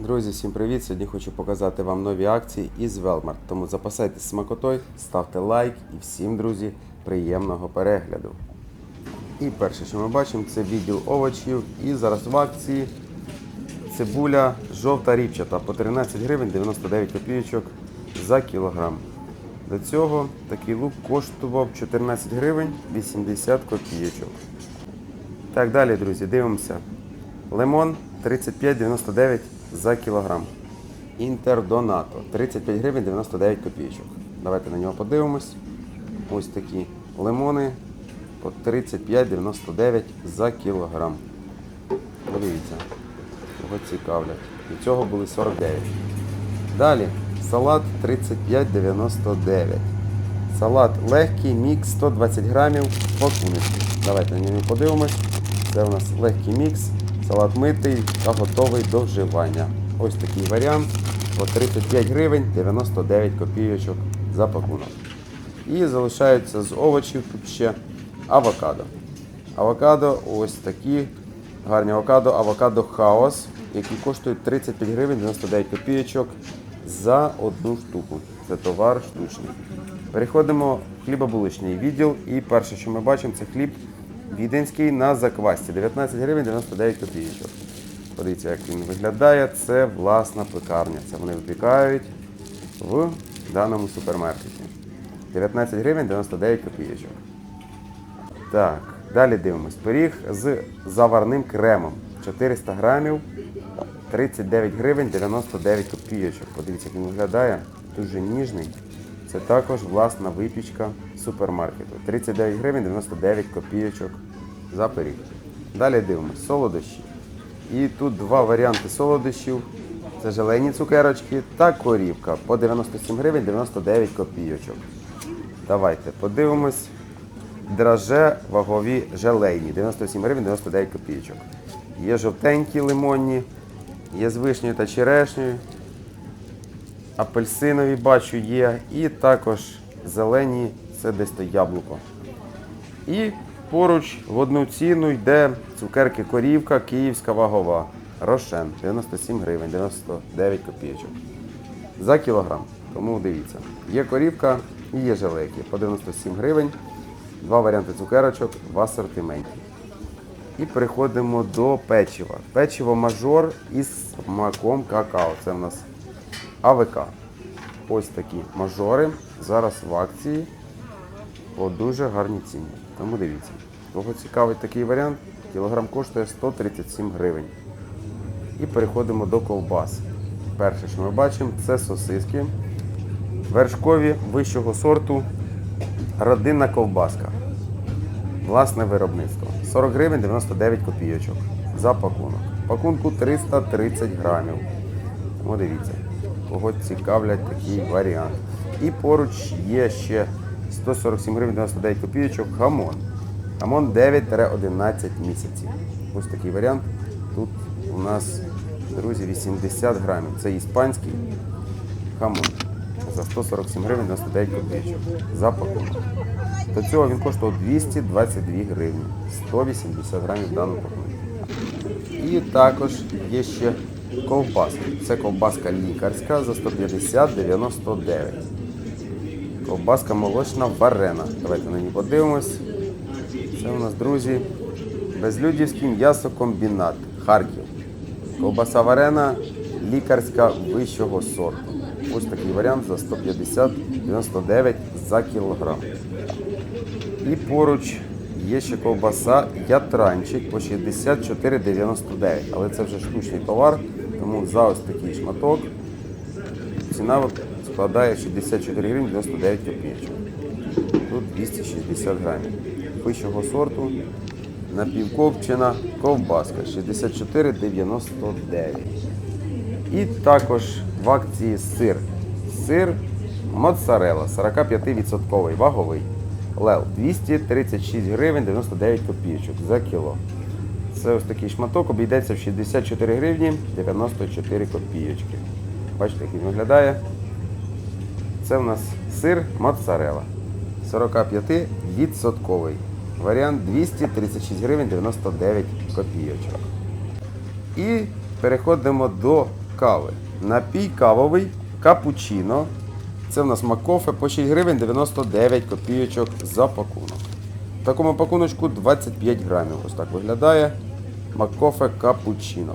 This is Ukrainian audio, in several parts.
Друзі, всім привіт! Сьогодні хочу показати вам нові акції із Велмарт. Тому запасайтесь смакотою, ставте лайк і всім, друзі, приємного перегляду. І перше, що ми бачимо, це відділ овочів. І зараз в акції цибуля жовта ріпчата по 13 гривень 99 копійочок за кілограм. До цього такий лук коштував 14 гривень 80 копійочок. Так, далі, друзі, дивимося. Лимон 35,99 за кілограм. Інтердонато 35 гривень 99 копійочок. Давайте на нього подивимось. Ось такі лимони по 35,99 за кілограм. Подивіться, кого цікавлять. До цього були 49. Далі салат 35,99. Салат легкий, мікс 120 грамів пакуночки. Давайте на нього подивимось. Це у нас легкий мікс, салат митий та готовий до вживання. Ось такий варіант. По 35 гривень 99 копійочок за пакунок. І залишаються з овочів тут ще авокадо. Авокадо ось такі гарні авокадо, авокадо хаос, які коштують 35 гривень 99 копійочок за одну штуку. Це товар штучний. Переходимо в хлібобуличний відділ. І перше, що ми бачимо, це хліб віденський на заквасті. 19 гривень 99 копійочок. Подивіться, як він виглядає. Це власна пекарня. Це вони випікають в даному супермаркеті. 19 гривень 99 копійочок. Так, далі дивимось. Пиріг з заварним кремом. 400 грамів, 39 гривень 99 копійочок. Подивіться, як він виглядає. Дуже ніжний. Це також власна випічка супермаркету. 39 гривень 99 копійочок за пиріг. Далі дивимось. Солодощі. І тут два варіанти солодощів. Це желені цукерочки та корівка по 97 гривень 99 копійочок. Давайте подивимось. Драже вагові желейні 97 гривень 99 копійочок. Є жовтенькі лимонні, є з вишнею та черешнею. Апельсинові бачу є. І також зелені це десь то яблуко. І поруч в одну ціну йде цукерки корівка, київська вагова. Рошен 97 гривень 99 копійочок. За кілограм. Тому дивіться. Є корівка і є желейки по 97 гривень. Два варіанти цукерочок в асортименті. І переходимо до печива. Печиво мажор із маком какао. Це в нас АВК. Ось такі мажори. Зараз в акції по дуже гарній ціні. Тому дивіться. Кого цікавить такий варіант, кілограм коштує 137 гривень. І переходимо до ковбас. Перше, що ми бачимо, це сосиски. Вершкові вищого сорту. Родинна ковбаска. Власне виробництво. 40 гривень 99 копійочок за пакунок. Пакунку 330 грамів. Тому дивіться, кого цікавлять такий варіант. І поруч є ще 147 гривень 99 копійочок гамон. Гамон 9-11 місяців. Ось такий варіант. Тут у нас, друзі, 80 грамів. Це іспанський хамон за 147 гривень 99 копійочок за. До цього він коштував 222 гривні, 180 грамів в даному пакунку. І також є ще ковбаска. Це ковбаска лікарська за 150,99. Ковбаска молочна варена. Давайте на ній подивимось. Це у нас, друзі, безлюдівський м'ясокомбінат Харків. Ковбаса варена лікарська вищого сорту. Ось такий варіант за 150,99 за кілограм. І поруч є ще ковбаса ятранчик по 64,99. Але це вже штучний товар, тому за ось такий шматок ціна складає 64 гривні 99 копійочок. Тут 260 грамів. Вищого сорту напівковчена ковбаска 64,99. І також в акції сир. Сир моцарела 45% ваговий. Лел 236 гривень 99 копійочок за кіло. Це ось такий шматок, обійдеться в 64 гривні 94 копійочки. Бачите, як він виглядає. Це у нас сир моцарела. 45%. Варіант 236 гривень 99 копійочок. І переходимо до кави. Напій кавовий капучино. Це в нас макофе по 6 гривень 99 копійочок за пакунок. В такому пакуночку 25 грамів. Ось так виглядає. Макофе капучино.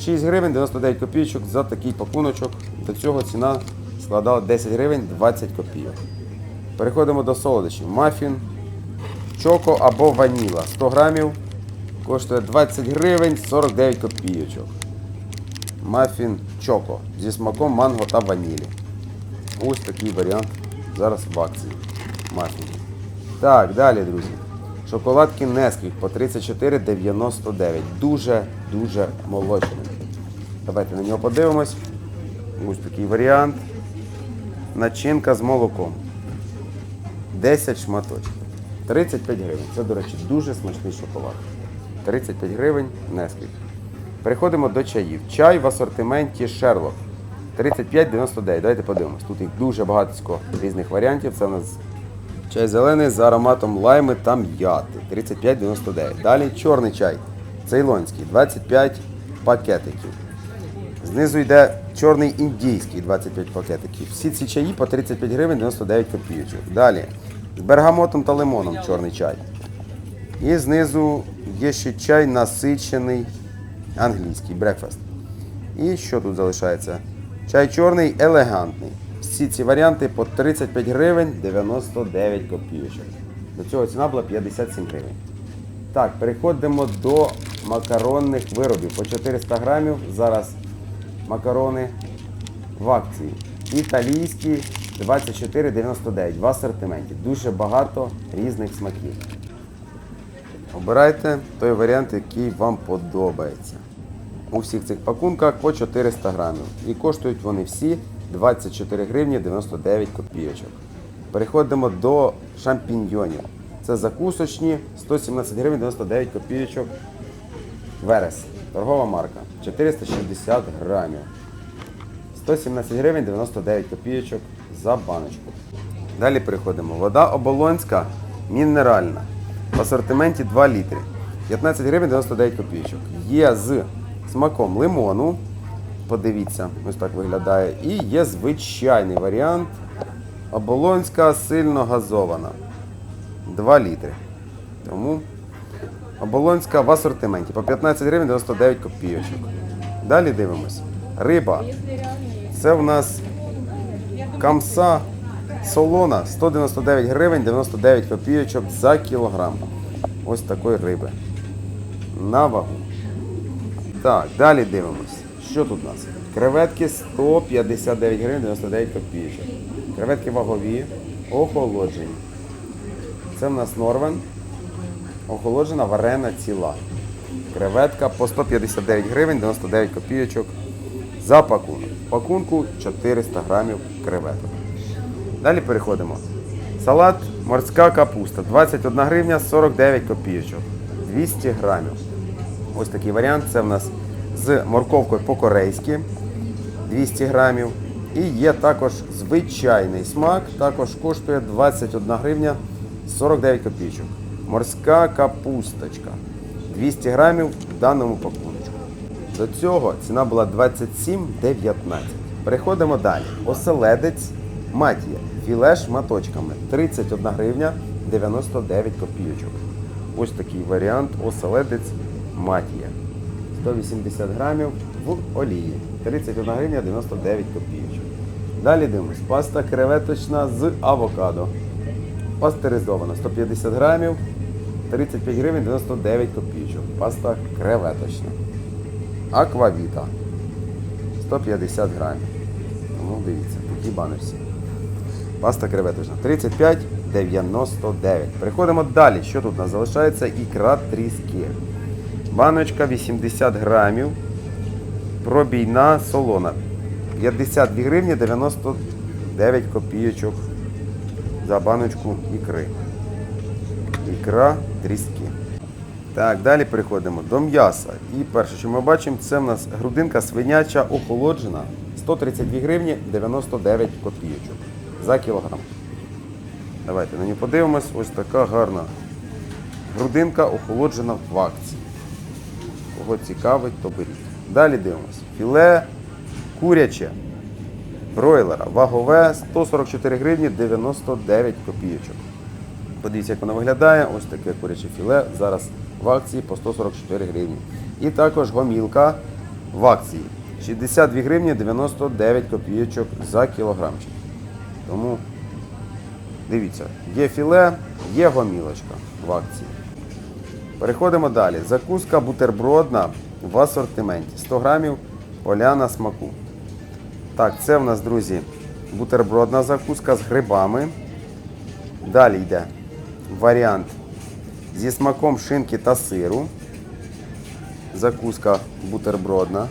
6 гривень 99 копійочок за такий пакуночок. До цього ціна складала 10 гривень 20 копійок. Переходимо до солодощів. Мафін, чоко або ваніла. 100 грамів коштує 20 гривень 49 копійочок. Мафін чоко зі смаком манго та ванілі. Ось такий варіант зараз в акції. Мафін. Так, далі, друзі. Шоколадки Несквік по 34,99. Дуже-дуже молочний. Давайте на нього подивимось. Ось такий варіант. Начинка з молоком. 10 шматочків. 35 гривень. Це, до речі, дуже смачний шоколад. 35 гривень Несквік. Переходимо до чаїв. Чай в асортименті Шерлок. 35,99. Давайте подивимось. Тут їх дуже багато різних варіантів. Це у нас чай зелений з ароматом лайми та м'яти. 35,99. Далі чорний чай. Цейлонський. 25 пакетиків. Знизу йде чорний індійський 25 пакетиків. Всі ці чаї по 35 гривень 99 копійочок. Далі з бергамотом та лимоном чорний чай. І знизу є ще чай насичений англійський брекфаст. І що тут залишається? Чай чорний елегантний. Всі ці варіанти по 35 гривень 99 копійочок. До цього ціна була 57 гривень. Так, переходимо до макаронних виробів. По 400 грамів зараз макарони в акції. Італійські 24,99 в асортименті. Дуже багато різних смаків. Обирайте той варіант, який вам подобається. У всіх цих пакунках по 400 грамів. І коштують вони всі 24 гривні 99 копійочок. Переходимо до шампіньйонів. Це закусочні 117 гривень 99 копійочок. Верес. Торгова марка. 460 грамів. 117 гривень 99 копійочок за баночку. Далі переходимо. Вода оболонська мінеральна. В асортименті 2 літри. 15 гривень 99 копійочок. Є з смаком лимону. Подивіться, ось так виглядає. І є звичайний варіант. Оболонська сильно газована. 2 літри. Тому оболонська в асортименті по 15 гривень 99 копійочок. Далі дивимось. Риба. Це в нас камса солона 199 гривень 99 копійочок за кілограм. Ось такої риби. На вагу. Так, далі дивимось. Що тут у нас? Креветки 159 гривень 99 копійочок. Креветки вагові, охолоджені. Це в нас Норвен. Охолоджена варена ціла. Креветка по 159 гривень 99 копійочок за пакунок. Пакунку 400 грамів креветок. Далі переходимо. Салат морська капуста 21 гривня 49 копійочок. 200 грамів. Ось такий варіант. Це в нас з морковкою по-корейськи 200 грамів. І є також звичайний смак, також коштує 21 гривня 49 копійочок. Морська капусточка 200 грамів в даному пакунку. До цього ціна була 27,19. Переходимо далі. Оселедець матія. Філе шматочками 31 гривня 99 копійочок. Ось такий варіант оселедець матія. 180 грамів в олії. 31 гривня 99 копійочок. Далі дивимось. Паста креветочна з авокадо. Пастеризована 150 грамів. 35 гривень 99 копійочок. Паста креветочна. Аквавіта 150 грамів. Тому дивіться, такі баночці. Паста креветочна 35,99. Переходимо далі. Що тут у нас залишається? Ікра тріски. Баночка 80 грамів. Пробійна солона. 52 гривні 99 копійочок за баночку ікри. Ікра тріски. Так, далі переходимо до м'яса. І перше, що ми бачимо, це в нас грудинка свиняча охолоджена. 132 гривні 99 копійочок за кілограм. Давайте на нього подивимось. Ось така гарна грудинка охолоджена в акції. Кого цікавить, то беріть. Далі дивимося. Філе Куряче. Бройлера. Вагове 144 гривні 99 копійочок. Подивіться, як воно виглядає. Ось таке куряче філе. Зараз в акції по 144 гривні. І також гомілка в акції. 62 гривні 99 копійочок за кілограмчик. Тому дивіться, є філе, є гомілочка в акції. Переходимо далі. Закуска бутербродна в асортименті. 100 грамів поляна смаку. Так, це в нас, друзі, бутербродна закуска з грибами. Далі йде варіант зі смаком шинки та сиру. Закуска бутербродна.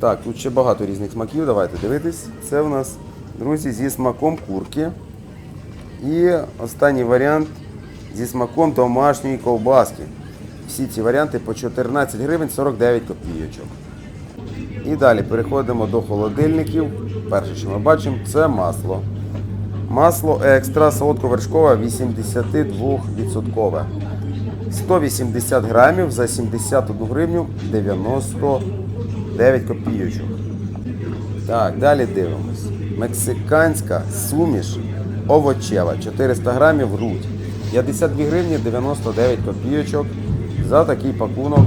Так, тут ще багато різних смаків. Давайте дивитись. Це в нас, друзі, зі смаком курки. І останній варіант зі смаком домашньої ковбаски. Всі ці варіанти по 14 гривень 49 копійочок. І далі переходимо до холодильників. Перше, що ми бачимо, це масло. Масло екстра солодковершкове 82%. 180 грамів за 71 гривню 99 копійочок. Так, далі дивимось. Мексиканська суміш овочева 400 грамів рудь. 52 гривні 99 копійочок за такий пакунок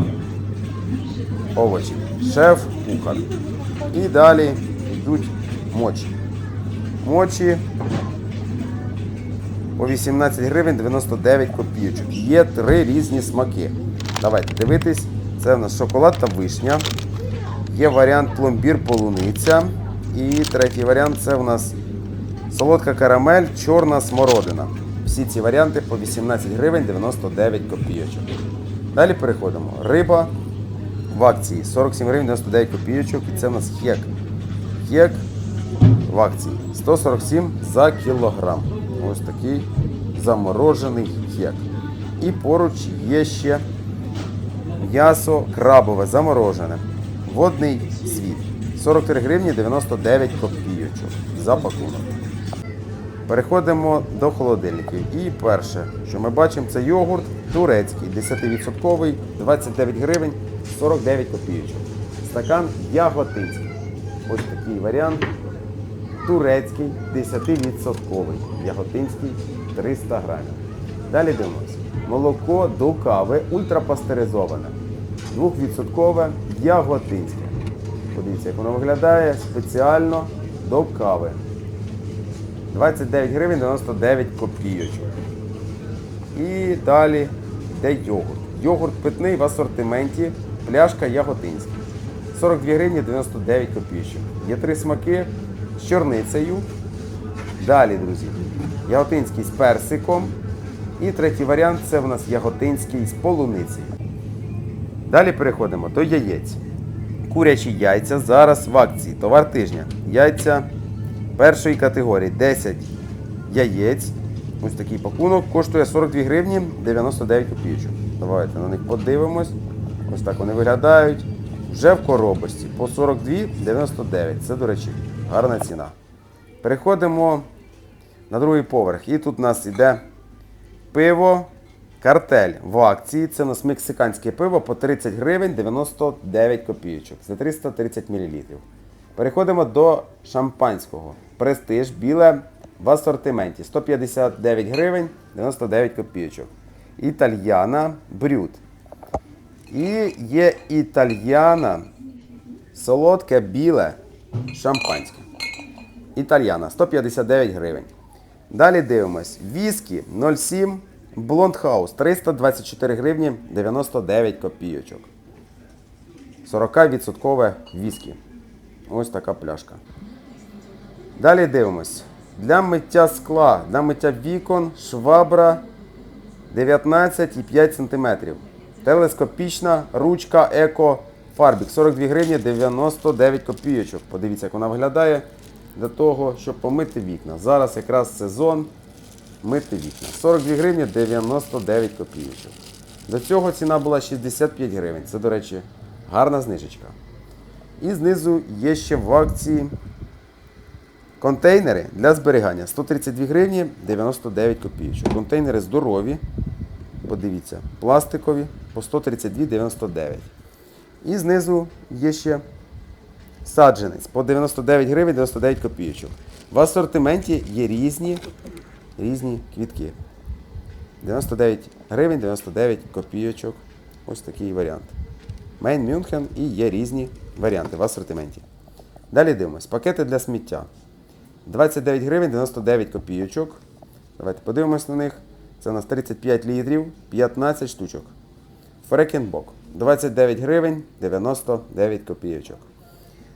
овочів. Шеф-кухар. І далі йдуть мочі. Мочі по 18 гривень 99 копійочок. Є три різні смаки. Давайте дивитись. Це в нас шоколад та вишня. Є варіант пломбір полуниця. І третій варіант це в нас солодка карамель, чорна смородина. Всі ці варіанти по 18 гривень 99 копійочок. Далі переходимо. Риба в акції 47 гривень 99 копійочок. І це в нас хек. Хек в акції 147 за кілограм. Ось такий заморожений хек. І поруч є ще м'ясо крабове заморожене. Водний світ. 43 гривні 99 копійочок за пакунок. Переходимо до холодильників. І перше, що ми бачимо, це йогурт турецький, 10%, 29 гривень 49 копійочок. Стакан яготинський. Ось такий варіант. Турецький 10%. Яготинський 300 грамів. Далі дивимося. Молоко до кави ультрапастеризоване. 2% яготинське. Подивіться, як воно виглядає спеціально до кави. 29 гривень 99 копійочок. І далі йде йогурт. Йогурт питний в асортименті, пляшка яготинська. 42 гривні 99 копійочок. Є три смаки з чорницею. Далі, друзі, яготинський з персиком. І третій варіант це в нас яготинський з полуницею. Далі переходимо до яєць. Курячі яйця зараз в акції. Товар тижня. Яйця першої категорії 10 яєць. Ось такий пакунок коштує 42 гривні 99 копійочок. Давайте на них подивимось. Ось так вони виглядають. Вже в коробочці по 42,99. Це, до речі, гарна ціна. Переходимо на другий поверх. І тут у нас іде пиво картель в акції. Це у нас мексиканське пиво по 30 гривень 99 копійочок. Це 330 мл. Переходимо до шампанського. Престиж біле в асортименті 159 гривень 99 копійочок. Італьяна брют. І є італьяна солодке біле шампанське. Італьяна 159 гривень. Далі дивимось. Віскі 07 Блондхаус 324 гривні 99 копійочок. 40% віскі. Ось така пляшка. Далі дивимось. Для миття скла, для миття вікон, швабра 19,5 см. Телескопічна ручка Еко Фарбік 42 гривні 99 копійочок. Подивіться, як вона виглядає для того, щоб помити вікна. Зараз якраз сезон мити вікна. 42 гривні 99 копійочок. До цього ціна була 65 гривень. Це, до речі, гарна знижечка. І знизу є ще в акції контейнери для зберігання. 132 гривні 99 копійочок. Контейнери здорові. Подивіться, пластикові по 132,99. І знизу є ще саджанець по 99 гривень 99 копійочок. В асортименті є різні, різні квітки. 99 гривень 99 копійочок. Ось такий варіант. Мейн Мюнхен і є різні варіанти в асортименті. Далі дивимось. Пакети для сміття. 29 гривень 99 копійочок. Давайте подивимось на них. Це у нас 35 літрів, 15 штучок. Фрекенбок. 29 гривень 99 копійочок.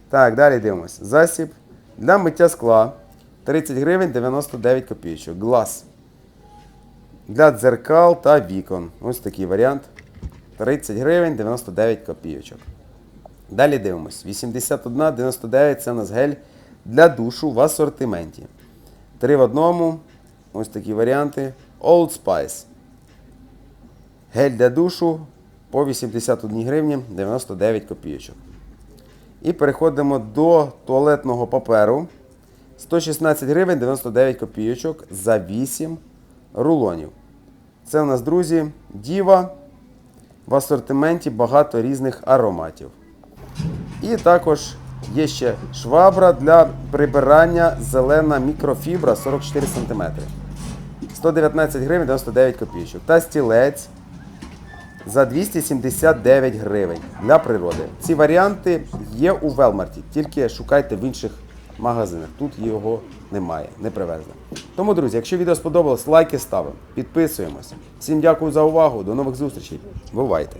Так, далі дивимось. Засіб для миття скла. 30 гривень 99 копійочок. Глаз. Для дзеркал та вікон. Ось такий варіант. 30 гривень 99 копійочок. Далі дивимось. 81,99 це у нас гель для душу в асортименті. Три в одному. Ось такі варіанти. Old Spice. Гель для душу по 81 гривні 99 копійочок. І переходимо до туалетного паперу. 116 гривень 99 копійочок за 8 рулонів. Це у нас, друзі, діва. В асортименті багато різних ароматів. І також є ще швабра для прибирання зелена мікрофібра 44 см. 119 гривень 99 копійочок. Та стілець за 279 гривень для природи. Ці варіанти є у Велмарті, тільки шукайте в інших магазинах. Тут його немає, не привезли. Тому, друзі, якщо відео сподобалось, лайки ставимо, підписуємось. Всім дякую за увагу, до нових зустрічей. Бувайте!